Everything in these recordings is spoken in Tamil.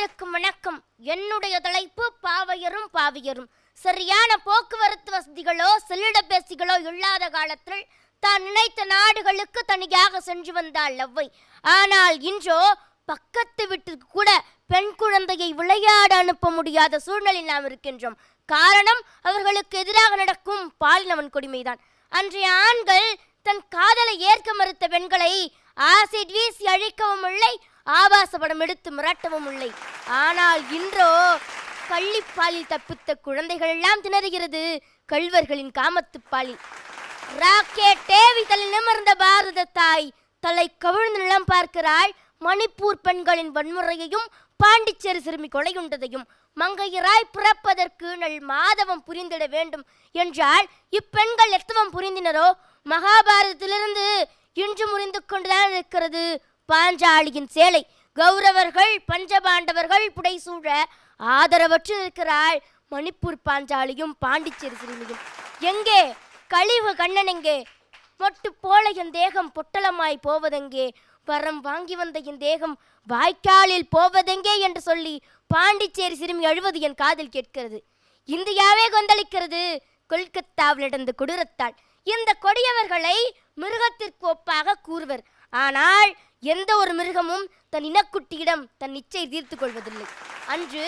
அனைவருக்கும் வணக்கம். என்னுடைய தலைப்பு பாவையரும் பாவியரும். சரியான போக்குவரத்து வசதிகளோ செல்லிடப்பேசிகளோ இல்லாத காலத்தில் தான் நினைத்த நாடுகளுக்கு தனியாக சென்று வந்தாள் லவ்வை. ஆனால் இன்றோ பக்கத்து வீட்டுக்கு கூட பெண் குழந்தையை விளையாட அனுப்ப முடியாத சூழ்நிலையில் நாம் இருக்கின்றோம். காரணம் அவர்களுக்கு எதிராக நடக்கும் பாலினவன் கொடுமைதான். அன்றைய ஆண்கள் தன் காதலை ஏற்க மறுத்த பெண்களை ஆசிட் வீசி அழிக்கவும் இல்லை ஆபாச படம் எடுத்து மிரட்டவும் இல்லை. ஆனால் இன்றோ கள்ளிப்பாலில் தப்பித்த குழந்தைகள் எல்லாம் திணறுகிறது. கள்வர்களின் காமத்துப் பாலில் ராக்கெட் டேவி தலை நிமிர்ந்த பாரத தாய் தலை கவிழ்ந்து நிலம் பார்க்கிறாள். மணிப்பூர் பெண்களின் வன்முறையையும் பாண்டிச்சேரி சிறுமி கொலையுண்டதையும் மங்கையராய் பிறப்பதற்கு நல் மாதவம் புரிந்திட வேண்டும் என்றால் இப்பெண்கள் எத்தவம் புரிந்தினரோ? மகாபாரதத்திலிருந்து இன்று முறிந்து கொண்டுதான் இருக்கிறது. பாஞ்சாலியின் சேலை. கௌரவர்கள் பஞ்சபாண்டவர்கள் புடைசூழ ஆதரவற்று இருக்கிறாள் மணிப்பூர் பாஞ்சாலியும் பாண்டிச்சேரி சிறுமியும். எங்கே? கழிவு கண்ணன் எங்கே? மொட்டு போல என் தேகம் பொட்டலமாய் போவதெங்கே? வரம் வாங்கி வந்த என் தேகம் வாய்க்காலில் போவதெங்கே என்று சொல்லி பாண்டிச்சேரி சிறுமி அழுவது என் காதில் கேட்கிறது. இந்தியாவே கொந்தளிக்கிறது. கொல்கத்தாவில் நடந்த கொடூரத்தால். இந்த கொடியவர்களை மிருகத்திற்கு ஒப்பாக கூறுவர். ஆனால் எந்த ஒரு மிருகமும் தன் இனக்குட்டியிடம் தன் இச்சை தீர்த்து கொள்வதில்லை. அன்று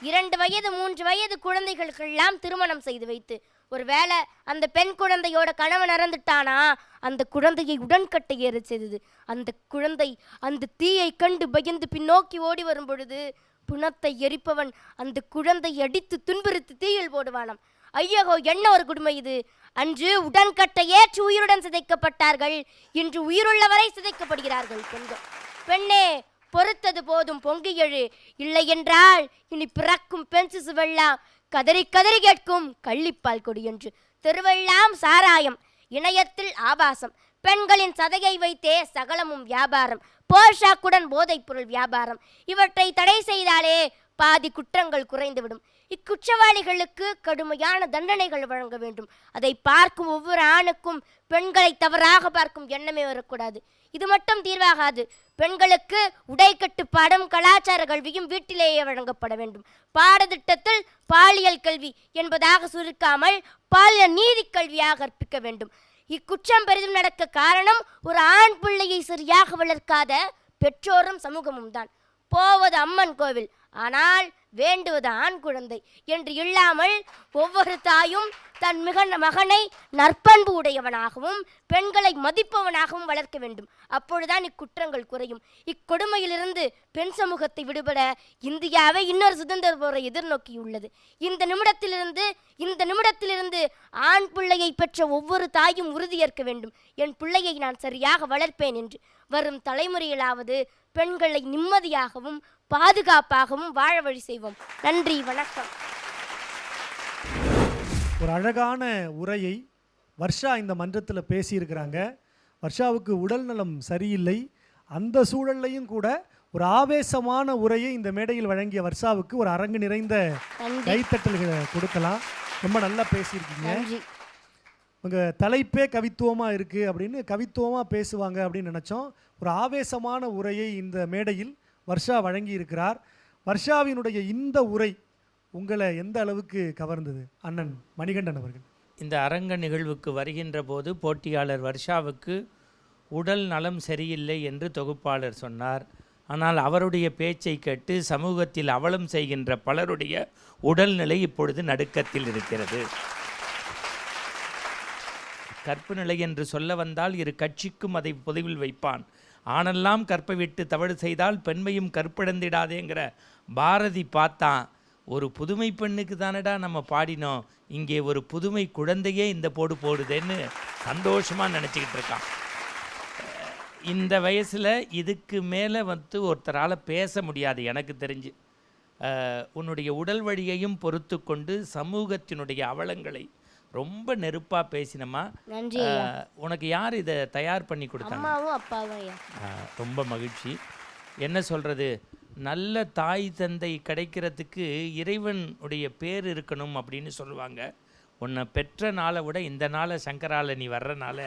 இரண்டு வயது மூன்று வயது குழந்தைகளுக்கெல்லாம் திருமணம் செய்து வைத்து ஒருவேளை அந்த பெண் குழந்தையோட கணவன் இறந்துட்டானா அந்த குழந்தையை உடன்கட்டை ஏற செய்தது. அந்த குழந்தை அந்த தீயை கண்டு பயந்து பின்னோக்கி ஓடி வரும் பொழுது புணத்தை எரிப்பவன் அந்த குழந்தை அடித்து துன்புறுத்தி தீயில் போடுவானாம். ஐயகோ என்ன ஒரு குடுமை இது? அன்று உடன்கட்டை ஏற்று உயிருடன் சிதைக்கப்பட்டார்கள். இன்று உயிருள்ளவரை சிதைக்கப்படுகிறார்கள் பெண்கள். பெண்ணே பொறுத்தது போதும் பொங்கி எழு. இல்லை என்றால் இனி பிறக்கும் பெண் சிசுவெல்லாம் கதறி கதறி கேட்கும் கள்ளிப்பால் கொடி என்று. திருவெல்லாம் சாராயம் இணையத்தில் ஆபாசம். பெண்களின் சதையை வைத்தே சகலமும் வியாபாரம். போஷாக்குடன் போதைப் பொருள் வியாபாரம். இவற்றை தடை செய்தாலே பாதி குற்றங்கள் குறைந்துவிடும். இக்குற்றவாளிகளுக்கு கடுமையான தண்டனைகள் வழங்க வேண்டும். அதை பார்க்கும் ஒவ்வொரு ஆணுக்கும் பெண்களை தவறாக பார்க்கும் எண்ணமே வரக்கூடாது. இது மட்டும் தீர்வாகாது. பெண்களுக்கு உடை கட்டுப்பாடும் கலாச்சார கல்வியும் வீட்டிலேயே வழங்கப்பட வேண்டும். பாடத்திட்டத்தில் பாலியல் கல்வி என்பதாக சுருக்காமல் பாலியல் நீதி கல்வியாக கற்பிக்க வேண்டும். இக்குற்றம் பெரிதும் நடக்க காரணம் ஒரு ஆண் பிள்ளையை சரியாக வளர்க்காத பெற்றோரும் சமூகமும் தான் போவது அம்மன் கோவில். ஆனால் வேண்டுவது ஆண் குழந்தை என்று இல்லாமல் ஒவ்வொரு தாயும் தன் மிக மகனை நற்பண்பு உடையவனாகவும் பெண்களை மதிப்பவனாகவும் வளர்க்க வேண்டும். அப்பொழுதுதான் இக்குற்றங்கள் குறையும். இக்கொடுமையிலிருந்து பெண் சமூகத்தை விடுபட இந்தியாவை இன்னொரு சுதந்திர போரை எதிர்நோக்கியுள்ளது. இந்த நிமிடத்திலிருந்து இந்த நிமிடத்திலிருந்து ஆண் பிள்ளையை பெற்ற ஒவ்வொரு தாயும் உறுதியேற்க வேண்டும். என் பிள்ளையை நான் சரியாக வளர்ப்பேன் என்று வரும் தலைமுறையிலாவது பெண்களை நிம்மதியாகவும் பாதுகாப்பாகவும் வாழ வழி செய்வோம். நன்றி வணக்கம். ஒரு அழகான உரையை வர்ஷா இந்த மன்றத்தில் பேசியிருக்கிறாங்க. வர்ஷாவுக்கு உடல் நலம் சரியில்லை. அந்த சூழல்லையும் கூட ஒரு ஆவேசமான உரையை இந்த மேடையில் வழங்கிய வர்ஷாவுக்கு ஒரு அரங்கு நிறைந்த கைத்தட்டல்களை கொடுக்கலாம். ரொம்ப நல்லா பேசியிருக்கீங்க. உங்கள் தலைப்பே கவித்துவமாக இருக்குது அப்படின்னு கவித்துவமாக பேசுவாங்க அப்படின்னு நினச்சோம். ஒரு ஆவேசமான உரையை இந்த மேடையில் வர்ஷா வழங்கி இருக்கிறார். வர்ஷாவினுடைய இந்த உரை உங்களை எந்த அளவுக்கு கவர்ந்தது? அண்ணன் மணிகண்டன் அவர்கள். இந்த அரங்க நிகழ்வுக்கு வருகின்ற போது போட்டியாளர் வர்ஷாவுக்கு உடல் நலம் சரியில்லை என்று தொகுப்பாளர் சொன்னார். ஆனால் அவருடைய பேச்சை கேட்டு சமூகத்தில் அவலம் செய்கின்ற பலருடைய உடல்நிலை இப்பொழுது நடுக்கத்தில் இருக்கிறது. கற்பு நிலை என்று சொல்ல வந்தால் இரு கட்சிக்கும் அதை பொதுவில் வைப்பான். ஆணெல்லாம் கற்பை விட்டு தவறு செய்தால் பெண்மையும் கற்பிழந்திடாதேங்கிற பாரதி பார்த்தான் ஒரு புதுமை பெண்ணுக்கு தானடா நம்ம பாடினோம் இங்கே ஒரு புதுமை குழந்தையே இந்த போடு போடுதேன்னு சந்தோஷமாக நினச்சிக்கிட்டு இருக்கான். இந்த வயசில் இதுக்கு மேலே வந்து ஒருத்தரால் பேச முடியாது எனக்கு தெரிஞ்சு. உன்னுடைய உடல் வழியையும் பொறுத்து கொண்டு சமூகத்தினுடைய அவலங்களை ரொம்ப நெருப்பாக பேசினமா நன்றி அஹ், உனக்கு யார் இதை தயார் பண்ணி கொடுத்தாங்க? ரொம்ப மகிழ்ச்சி. என்ன சொல்கிறது நல்ல தாய் தந்தை கிடைக்கிறதுக்கு இறைவனுடைய பேர் இருக்கணும் அப்படின்னு சொல்லுவாங்க. உன்னை பெற்ற நாளை விட இந்த நாளை சங்கரால நீ வர்றனால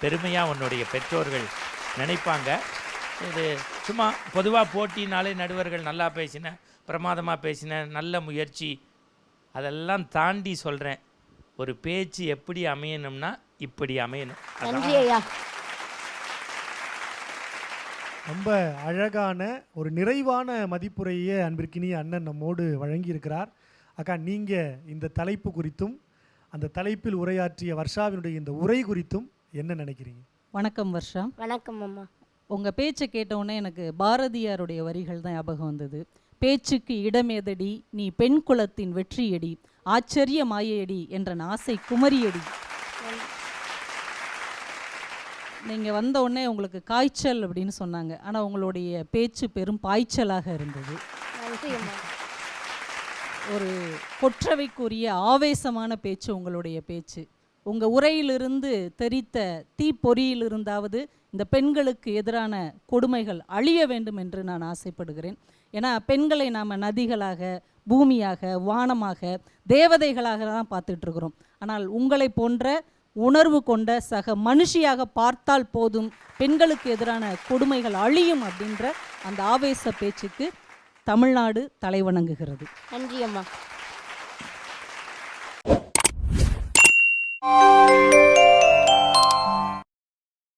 பெருமையாக உன்னுடைய பெற்றோர்கள் நினைப்பாங்க. இது சும்மா பொதுவாக போட்டினாலே நடுவர்கள் நல்லா பேசின பிரமாதமாக பேசின நல்ல முயற்சி அதெல்லாம் தாண்டி சொல்கிறேன் ஒரு பேச்சு எப்படி அமையணும்னா இப்படி அமையணும். அதான் நன்றி ஐயா. ரொம்ப அழகான ஒரு நிறைவான மதிப்புரையை அன்பிற்கினிய அண்ணன் நம்மோடு வழங்கியிருக்கிறார். அக்கா நீங்கள் இந்த தலைப்பு குறித்தும் அந்த தலைப்பில் உரையாற்றிய வர்ஷாவினுடைய இந்த உரை குறித்தும் என்ன நினைக்கிறீங்க? வணக்கம் வர்ஷா. வணக்கம் அம்மா. உங்கள் பேச்சை கேட்டவுடனே எனக்கு பாரதியாருடைய வரிகள் தான் ஞாபகம் வந்தது. பேச்சுக்கு இடமேதடி நீ பெண் குலத்தின் வெற்றியடி ஆச்சரிய மாயையடி என்ற ஆசை குமரியடி. நீங்கள் வந்த உடனே உங்களுக்கு காய்ச்சல் அப்படின்னு சொன்னாங்க. ஆனால் உங்களுடைய பேச்சு பெரும் பாய்ச்சலாக இருந்தது. ஒரு கொற்றவைக்குரிய ஆவேசமான பேச்சு உங்களுடைய பேச்சு. உங்கள் உரையிலிருந்து தெரித்த தீப்பொறியிலிருந்தாவது இந்த பெண்களுக்கு எதிரான கொடுமைகள் அழிய வேண்டும் என்று நான் ஆசைப்படுகிறேன். ஏன்னா பெண்களை நாம் நதிகளாக பூமியாக வானமாக தேவதைகளாக தான் பார்த்துட்டு இருக்கிறோம் ஆனால் உங்களை போன்ற உணர்வு கொண்ட சக மனுஷியாக பார்த்தால் போதும் பெண்களுக்கு எதிரான கொடுமைகள் அழியும் அப்படின்ற அந்த ஆவேச பேச்சுக்கு தமிழ்நாடு தலைவணங்குகிறது. நன்றி அம்மா.